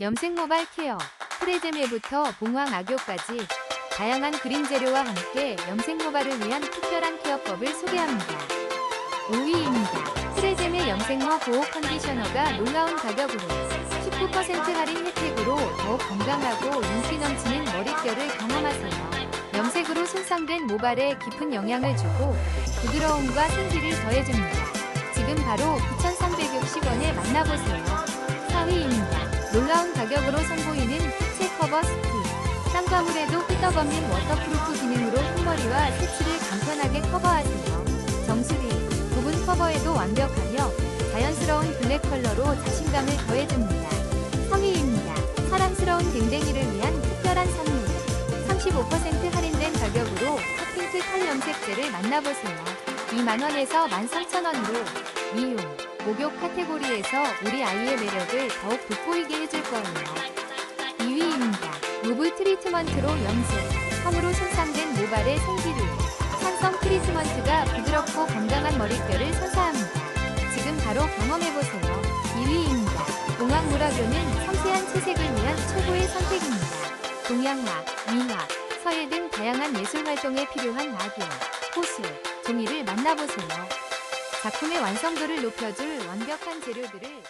염색 모발 케어, 프레제메부터 봉황 악교까지 다양한 그린 재료와 함께 염색 모발을 위한 특별한 케어법을 소개합니다. 5위입니다. 프레제메 염색모 보호 컨디셔너가 놀라운 가격으로 19% 할인 혜택으로 더욱 건강하고 윤기 넘치는 머릿결을 경험하세요. 염색으로 손상된 모발에 깊은 영향을 주고 부드러움과 생기를 더해줍니다. 지금 바로 9,360원에 만나보세요. 4위입니다. 놀라운 가격으로 선보이는 흑채 커버 스틱. 땀과 물에도 끄떡없는 워터프루프 기능으로 흰머리와 세치를 간편하게 커버하세요. 정수리, 부분 커버에도 완벽하며 자연스러운 블랙 컬러로 자신감을 더해줍니다. 3위입니다. 사랑스러운 댕댕이를 위한 특별한 선물. 35% 할인된 가격으로 핫핑크 탈염색제를 만나보세요. 2만원에서 13,000원으로 미용, 목욕 카테고리에서 우리 아이의 매력을 더욱 돋보이게 해줄 거예요. 2위입니다. 무브 트리트먼트로 염색, 펌으로 손상된 모발의 생기를 산성 트리트먼트가 부드럽고 건강한 머릿결을 선사합니다. 지금 바로 경험해보세요. 2위입니다. 봉황무라교는 섬세한 채색을 위한 최고의 선택입니다. 동양화, 미화, 서예 등 다양한 예술 활동에 필요한 악교, 호수, 종이를 만나보세요. 작품의 완성도를 높여줄 완벽한 재료들을